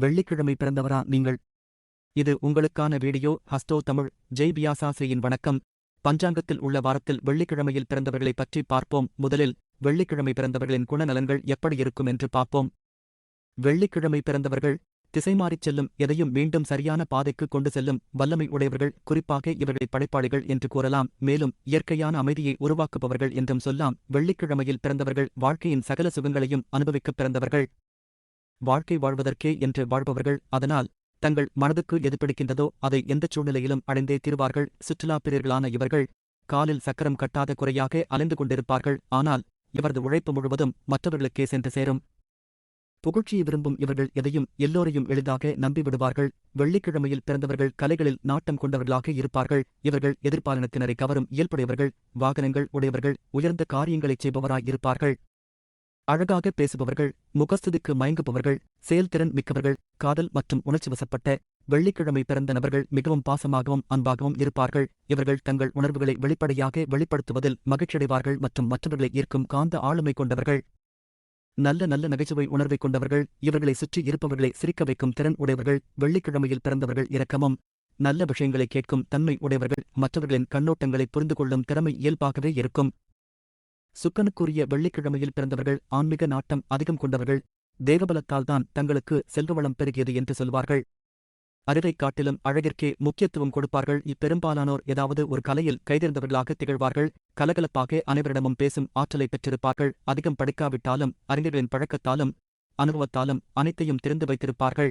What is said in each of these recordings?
வெள்ளிக்கிழமை பிறந்தவரா நீங்கள்? இது உங்களுக்கான வீடியோ. ஹஸ்டோ தமிழ். ஜெய் பியாசாசிரியின் வணக்கம். பஞ்சாங்கத்தில் உள்ள வாரத்தில் வெள்ளிக்கிழமையில் பிறந்தவர்களைப் பற்றி பார்ப்போம். முதலில் வெள்ளிக்கிழமை பிறந்தவர்களின் குணநலன்கள் எப்படி இருக்கும் என்று பார்ப்போம். வெள்ளிக்கிழமை பிறந்தவர்கள் திசைமாறிச் செல்லும் எதையும் மீண்டும் சரியான பாதைக்கு கொண்டு செல்லும் வல்லமை உடையவர்கள் குறிப்பாக இவர்களை படைப்பாளிகள் என்று கூறலாம். மேலும் இயற்கையான அமைதியை உருவாக்குபவர்கள் என்றும் சொல்லாம். வெள்ளிக்கிழமையில் பிறந்தவர்கள் வாழ்க்கையின் சகல சுகங்களையும் அனுபவிக்கப் பிறந்தவர்கள். வாழ்க்கை வாழ்வதற்கே என்று வாழ்பவர்கள். அதனால் தங்கள் மனதுக்கு எது பிடிக்கின்றதோ அதை எந்தச் சூழ்நிலையிலும் அடைந்தே தீர்வார்கள். சுற்றுலாப் பிரியர்களான இவர்கள் காலில் சக்கரம் கட்டாத குறையாக அலைந்து கொண்டிருப்பார்கள். ஆனால் இவரது உழைப்பு முழுவதும் மற்றவர்களுக்கே சென்று சேரும். புகழ்ச்சியை விரும்பும் இவர்கள் எதையும் எல்லோரையும் எளிதாக நம்பிவிடுவார்கள். வெள்ளிக்கிழமையில் பிறந்தவர்கள் கலைகளில் நாட்டம் கொண்டவர்களாக இருப்பார்கள். இவர்கள் எதிர்பாலினத்தினரை கவரும் இயல்புடையவர்கள் வாகனங்கள் உடையவர்கள் உயர்ந்த காரியங்களைச் செய்பவராய் இருப்பார்கள். அழகாக பேசுபவர்கள் முகஸ்துதிக்கு மயங்குபவர்கள் செயல்திறன் மிக்கவர்கள் காதல் மற்றும் உணர்ச்சிவசப்பட்ட வெள்ளிக்கிழமை பிறந்த நபர்கள் மிகவும் பாசமாகவும் அன்பாகவும் இருப்பார்கள். இவர்கள் தங்கள் உணர்வுகளை வெளிப்படையாக வெளிப்படுத்துவதில் மகிழ்ச்சியடைவார்கள் மற்றும் மற்றவர்களை ஈர்க்கும் காந்த ஆளுமை கொண்டவர்கள். நல்ல நல்ல நகைச்சுவை உணர்வை கொண்டவர்கள் இவர்களை சுற்றி இருப்பவர்களை சிரிக்க வைக்கும் திறன் உடையவர்கள் வெள்ளிக்கிழமையில் பிறந்தவர்கள் இரக்கமும் நல்ல விஷயங்களை கேட்கும் தன்மை உடையவர்கள் மற்றவர்களின் கண்ணோட்டங்களை புரிந்து கொள்ளும் திறமை இயல்பாகவே இருக்கும். சுக்கனுக்குரிய வெள்ளிக்கிழமையில் பிறந்தவர்கள் ஆன்மீக நாட்டம் அதிகம் கொண்டவர்கள் தேவபலத்தால் தான் தங்களுக்கு செல்வவளம் பெருகியது என்று சொல்வார்கள். அறிவைக் காட்டிலும் அழகிற்கே முக்கியத்துவம் கொடுப்பார்கள். இப்பெரும்பாலானோர் ஏதாவது ஒரு கலையில் கைதேர்ந்தவர்களாக திகழ்வார்கள். கலகலப்பாக அனைவரிடமும் பேசும் ஆற்றலை பெற்றிருப்பார்கள். அதிகம் படிக்காவிட்டாலும் அறிஞர்களின் பழக்கத்தாலும் அனுபவத்தாலும் அனைத்தையும் திறந்து வைத்திருப்பார்கள்.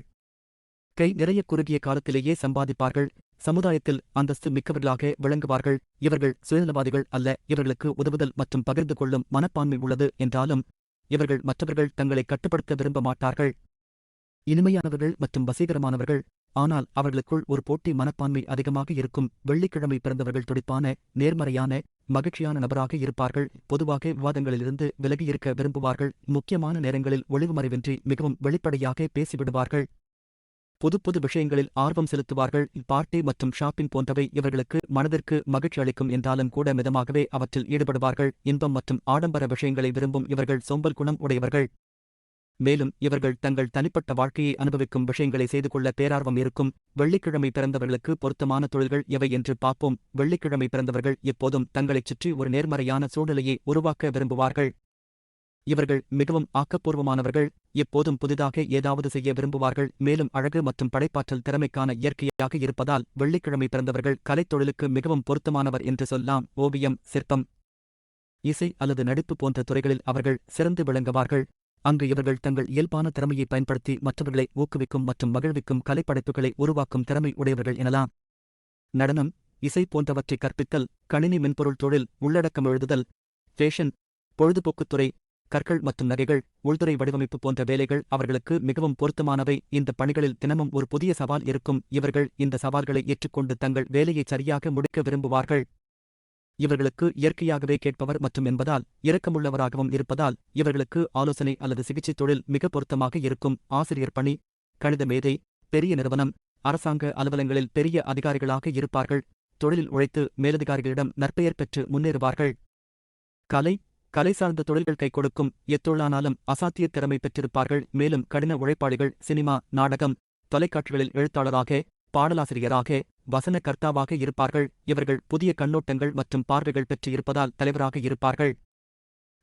கை நிறைய குறுகிய காலத்திலேயே சம்பாதிப்பார்கள். சமுதாயத்தில் அந்தஸ்து மிக்கவர்களாக விளங்குவார்கள். இவர்கள் சுயநலவாதிகள் அல்ல. இவர்களுக்கு உதவுதல் மற்றும் பகிர்ந்து கொள்ளும் மனப்பான்மை உள்ளது என்றாலும் இவர்கள் மற்றவர்கள் தங்களை கட்டுப்படுத்த விரும்ப மாட்டார்கள். இனிமையானவர்கள் மற்றும் வசீகரமானவர்கள். ஆனால் அவர்களுக்குள் ஒரு போட்டி மனப்பான்மை அதிகமாக இருக்கும். வெள்ளிக்கிழமை பிறந்தவர்கள் துடிப்பான நேர்மறையான மகிழ்ச்சியான நபராக இருப்பார்கள். பொதுவாக விவாதங்களிலிருந்து விலகியிருக்க விரும்புவார்கள். முக்கியமான நேரங்களில் ஒளிவுமறைவின்றி மிகவும் வெளிப்படையாக பேசிவிடுவார்கள். புது புது விஷயங்களில் ஆர்வம் செலுத்துவார்கள். பார்ட்டி மற்றும் ஷாப்பிங் போன்றவை இவர்களுக்கு மனதிற்கு மகிழ்ச்சி அளிக்கும் என்றாலும் கூட மிதமாகவே அவற்றில் ஈடுபடுவார்கள். இன்பம் மற்றும் ஆடம்பர விஷயங்களை விரும்பும் இவர்கள் சோம்பல் குணம் உடையவர்கள். மேலும் இவர்கள் தங்கள் தனிப்பட்ட வாழ்க்கையை அனுபவிக்கும் விஷயங்களை செய்து கொள்ள பேரார்வம் இருக்கும். வெள்ளிக்கிழமை பிறந்தவர்களுக்கு பொருத்தமான தொழில்கள் எவை என்று பார்ப்போம். வெள்ளிக்கிழமை பிறந்தவர்கள் எப்போதும் தங்களைச் சுற்றி ஒரு நேர்மறையான சூழ்நிலையை உருவாக்க விரும்புவார்கள். இவர்கள் மிகவும் ஆக்கப்பூர்வமானவர்கள் எப்போதும் புதிதாக ஏதாவது செய்ய விரும்புவார்கள் மேலும் அழகு மற்றும் படைப்பாற்றல் திறமைக்கான இயற்கையாக இருப்பதால் வெள்ளிக்கிழமை பிறந்தவர்கள் கலைத்தொழிலுக்கு மிகவும் பொருத்தமானவர் என்று சொல்லலாம் ஓவியம் சிற்பம் இசை அல்லது நடிப்பு போன்ற துறைகளில் அவர்கள் சிறந்து விளங்குவார்கள். அங்கு இவர்கள் தங்கள் இயல்பான திறமையை பயன்படுத்தி மற்றவர்களை ஊக்குவிக்கும் மற்றும் மகிழ்விக்கும் கலைப்படைப்புகளை உருவாக்கும் திறமை உடையவர்கள் எனலாம். நடனம் இசை போன்றவற்றை கற்பித்தல் கணினி மென்பொருள் தொழில் உள்ளடக்கம் எழுதுதல் ஃபேஷன் பொழுதுபோக்குத்துறை கற்கள் மற்றும் நகைகள் உள்துறை வடிவமைப்பு போன்ற வேலைகள் அவர்களுக்கு மிகவும் பொருத்தமானவை. இந்த பணிகளில் தினமும் ஒரு புதிய சவால் இருக்கும். இவர்கள் இந்த சவால்களை ஏற்றுக்கொண்டு தங்கள் வேலையை சரியாக முடிக்க விரும்புவார்கள். இவர்களுக்கு இயற்கையாகவே கேட்பவர் மற்றும் என்பதால் இரக்கமுள்ளவராகவும் இருப்பதால் இவர்களுக்கு ஆலோசனை அல்லது சிகிச்சை தொழில் மிக பொருத்தமாக இருக்கும். ஆசிரியர் பணி கணித மேதை பெரிய நிறுவனம் அரசாங்க அலுவலங்களில் பெரிய அதிகாரிகளாக இருப்பார்கள். தொழிலில் உழைத்து மேலதிகாரிகளிடம் நற்பெயர் பெற்று முன்னேறுவார்கள். கலை கலை சார்ந்த தொழில்கள் கை கொடுக்கும் எத்தொழிலானாலும் அசாத்திய திறமை பெற்றிருப்பார்கள். மேலும் கடின உழைப்பாளிகள் சினிமா நாடகம் தொலைக்காட்சிகளில் எழுத்தாளராக பாடலாசிரியராக வசன கர்த்தாவாக இருப்பார்கள். இவர்கள் புதிய கண்ணோட்டங்கள் மற்றும் பார்வைகள் பெற்று இருப்பதால் தலைவராக இருப்பார்கள்.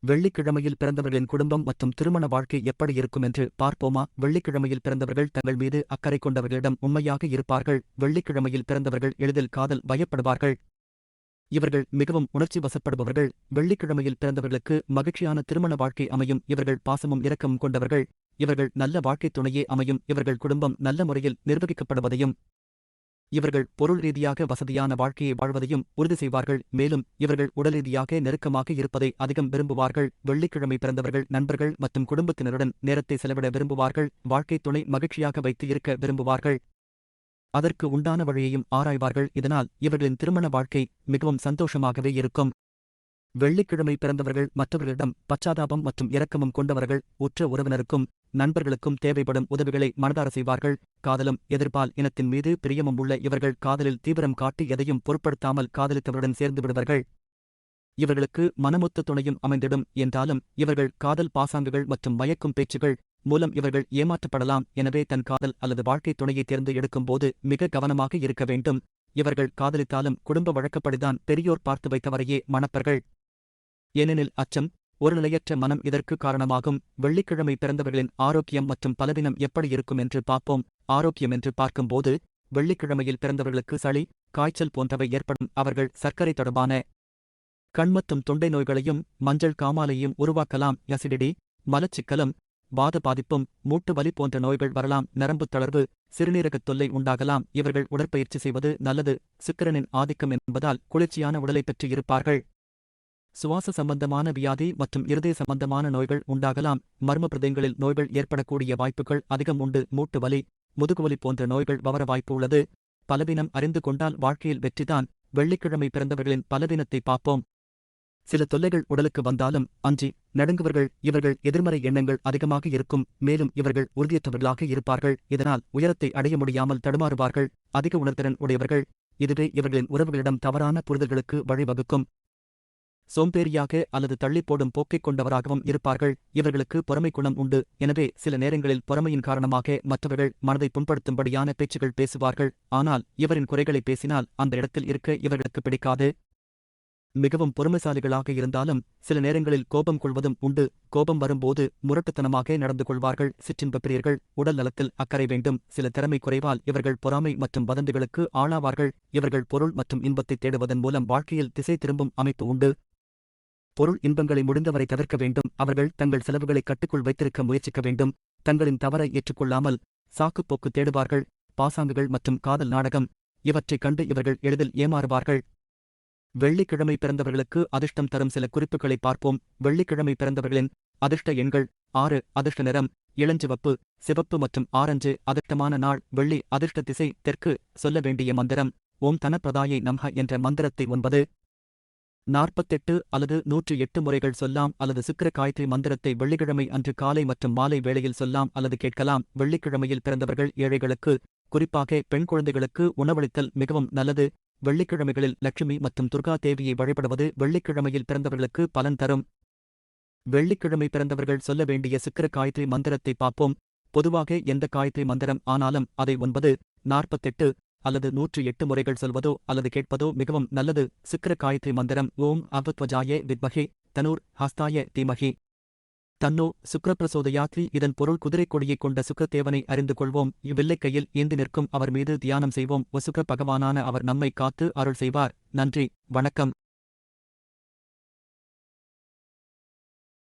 வெள்ளிக்கிழமையில் பிறந்தவர்களின் குடும்பம் மற்றும் திருமண வாழ்க்கை எப்படி இருக்கும் என்று பார்ப்போமா? வெள்ளிக்கிழமையில் பிறந்தவர்கள் தங்கள் மீது அக்கறை கொண்டவர்களிடம் உண்மையாக இருப்பார்கள். வெள்ளிக்கிழமையில் பிறந்தவர்கள் எளிதில் காதல் பயப்படுவார்கள். இவர்கள் மிகவும் உணர்ச்சி வசப்படுபவர்கள் வெள்ளிக்கிழமையில் பிறந்தவர்களுக்கு மகிழ்ச்சியான திருமண வாழ்க்கை அமையும். இவர்கள் பாசமும் இரக்கமும் கொண்டவர்கள். இவர்கள் நல்ல வாழ்க்கைத் துணையே அமையும். இவர்கள் குடும்பம் நல்ல முறையில் நிர்வகிக்கப்படுவதையும் இவர்கள் பொருள் ரீதியாக வசதியான வாழ்க்கையை வாழ்வதையும் உறுதி செய்வார்கள். மேலும் இவர்கள் உடல் ரீதியாக நெருக்கமாக இருப்பதை அதிகம் விரும்புவார்கள். வெள்ளிக்கிழமை பிறந்தவர்கள் நண்பர்கள் மற்றும் குடும்பத்தினருடன் நேரத்தை செலவிட விரும்புவார்கள். வாழ்க்கைத் துணை மகிழ்ச்சியாக வைத்து இருக்க விரும்புவார்கள். அதற்கு உண்டான வழியையும் ஆராய்வார்கள். இதனால் இவர்களின் திருமண வாழ்க்கை மிகவும் சந்தோஷமாகவே இருக்கும். வெள்ளிக்கிழமை பிறந்தவர்கள் மற்றவர்களிடம் பச்சாதாபம் மற்றும் இரக்கமும் கொண்டவர்கள் உற்ற உறவினருக்கும் நண்பர்களுக்கும் தேவைப்படும் உதவிகளை மனதார செய்வார்கள். காதலும் எதிர்பால் இனத்தின் மீது பிரியமும் உள்ள இவர்கள் காதலில் தீவிரம் காட்டி எதையும் பொருட்படுத்தாமல் காதலித்தவருடன் சேர்ந்து விடுவார்கள். இவர்களுக்கு மனமொத்த துணையும் அமைந்திடும். என்றாலும் இவர்கள் காதல் பாசாங்குகள் மற்றும் மயக்கும் பேச்சுகள் மூலம் இவர்கள் ஏமாற்றப்படலாம் எனவே தன் காதல் அல்லது வாழ்க்கை துணையை தேர்ந்து எடுக்கும்போது மிக கவனமாக இருக்க வேண்டும். இவர்கள் காதலித்தாலும் குடும்ப வழக்கப்படிதான் பெரியோர் பார்த்து வைத்தவரையே மணப்பர்கள். ஏனெனில் அச்சம் ஒரு நிலையற்ற மனம் இதற்கு காரணமாகும். வெள்ளிக்கிழமை பிறந்தவர்களின் ஆரோக்கியம் மற்றும் பலவீனம் எப்படி இருக்கும் என்று பார்ப்போம். ஆரோக்கியம் என்று பார்க்கும்போது வெள்ளிக்கிழமையில் பிறந்தவர்களுக்கு சளி காய்ச்சல் போன்றவை ஏற்படும். அவர்கள் சர்க்கரை தொடர்பான கண் மற்றும் தொண்டை நோய்களையும் மஞ்சள் காமாலையும் உருவாக்கலாம். எசிடிடி மலச்சிக்கலம் வாத பாதிப்பும் மூட்டு வலி போன்ற நோய்கள் வரலாம் நரம்புத் தளர்வு சிறுநீரகத் தொல்லை உண்டாகலாம் இவர்கள் உடற்பயிற்சி செய்வது நல்லது சுக்கிரனின் ஆதிக்கம் என்பதால் குளிர்ச்சியான உடலை பெற்று இருப்பார்கள். சுவாச சம்பந்தமான வியாதி மற்றும் இருதய சம்பந்தமான நோய்கள் உண்டாகலாம் மர்ம பிரதயங்களில் நோய்கள் ஏற்படக்கூடிய வாய்ப்புகள் அதிகம் உண்டு மூட்டு வலி முதுகுவலி போன்ற நோய்கள் வவர வாய்ப்பு உள்ளது. பலவீனம் அறிந்து கொண்டால் வாழ்க்கையில் வெற்றிதான். வெள்ளிக்கிழமை பிறந்தவர்களின் பலவீனத்தை பார்ப்போம். சில தொல்லைகள் உடலுக்கு வந்தாலும் அஞ்சி நடுங்குவர்கள் இவர்கள் எதிர்மறை எண்ணங்கள் அதிகமாக இருக்கும் மேலும் இவர்கள் உறுதியற்றவர்களாக இருப்பார்கள். இதனால் உயரத்தை அடைய முடியாமல் தடுமாறுவார்கள். அதிக உணர்திறன் உடையவர்கள். இதுவே இவர்களின் உறவுகளிடம் தவறான புரிதல்களுக்கு வழிவகுக்கும். சோம்பேறியாக அல்லது தள்ளிப்போடும் போக்கைக் கொண்டவராகவும் இருப்பார்கள். இவர்களுக்கு பொறாமை குணம் உண்டு. எனவே சில நேரங்களில் பொறாமையின் காரணமாக மற்றவர்கள் மனதை புண்படுத்தும்படியான பேச்சுகள் பேசுவார்கள். ஆனால் இவரின் குறைகளை பேசினால் அந்த இடத்தில் இருக்க இவர்களுக்கு பிடிக்காது. மிகவும் பொறுமைசாலிகளாக இருந்தாலும் சில நேரங்களில் கோபம் கொள்வதும் உண்டு. கோபம் வரும்போது முரட்டுத்தனமாக நடந்து கொள்வார்கள். சிற்றின்ப பிரியர்கள் உடல் நலத்தில் அக்கறை வேண்டும். சில திறமை குறைவால் இவர்கள் பொறாமை மற்றும் வதந்திகளுக்கு ஆளாவார்கள். இவர்கள் பொருள் மற்றும் இன்பத்தை தேடுவதன் மூலம் வாழ்க்கையில் திசை திரும்பும் அமைப்பு உண்டு. பொருள் இன்பங்களை முடிந்தவரை தவிர்க்க வேண்டும். அவர்கள் தங்கள் செலவுகளை கட்டுக்குள் வைத்திருக்க முயற்சிக்க வேண்டும். தங்களின் தவறை ஏற்றுக்கொள்ளாமல் சாக்குப்போக்கு தேடுவார்கள். பாசாங்குகள் மற்றும் காதல் நாடகம் இவற்றைக் கண்டு இவர்கள் எளிதில் ஏமாறுவார்கள். வெள்ளிக்கிழமை பிறந்தவர்களுக்கு அதிர்ஷ்டம் தரும் சில குறிப்புகளை பார்ப்போம். வெள்ளிக்கிழமை பிறந்தவர்களின் அதிர்ஷ்ட எண்கள் ஆறு அதிர்ஷ்ட நிறம் இளஞ்சிவப்பு சிவப்பு மற்றும் ஆரஞ்சு அதிர்ஷ்டமான நாள் வெள்ளி அதிர்ஷ்ட திசை தெற்கு சொல்ல வேண்டிய மந்திரம் ஓம் தனப்பிரதாயை நம்ஹ என்ற மந்திரத்தை ஒன்பது நாற்பத்தெட்டு அல்லது நூற்று எட்டு முறைகள் சொல்லாம் அல்லது சுக்கர காயத்ரி மந்திரத்தை வெள்ளிக்கிழமை அன்று காலை மற்றும் மாலை வேளையில் சொல்லாம் அல்லது கேட்கலாம். வெள்ளிக்கிழமையில் பிறந்தவர்கள் ஏழைகளுக்கு குறிப்பாக பெண் குழந்தைகளுக்கு உணவளித்தல் மிகவும் நல்லது. வெள்ளிக்கிழமைகளில் லட்சுமி மற்றும் துர்கா தேவியை வழிபடுவது வெள்ளிக்கிழமையில் பிறந்தவர்களுக்கு பலன் தரும். வெள்ளிக்கிழமை பிறந்தவர்கள் சொல்ல வேண்டிய சுக்கிர காயத்ரி மந்திரத்தை பார்ப்போம். பொதுவாக எந்த காயத்ரி மந்திரம் ஆனாலும் அதை ஒன்பது நாற்பத்தெட்டு அல்லது நூற்று எட்டு முறைகள் சொல்வதோ அல்லது கேட்பதோ மிகவும் நல்லது. சுக்கிர காயத்ரி மந்திரம் ஓம் அவத்வஜாய வித்மஹே தனூர் ஹஸ்தாய தீமஹி தன்னோ சுக்ரப்பிரசோதயாத்ரி இதன் பொருள் குதிரைக் கொடியைக் கொண்ட சுக்கரத்தேவனை அறிந்து கொள்வோம். இவ்வில்லை கையில் ஏந்தி நிற்கும் அவர் மீது தியானம் செய்வோம். ஒசுக்கர பகவானான அவர் நம்மை காத்து அருள் செய்வார். நன்றி. வணக்கம்.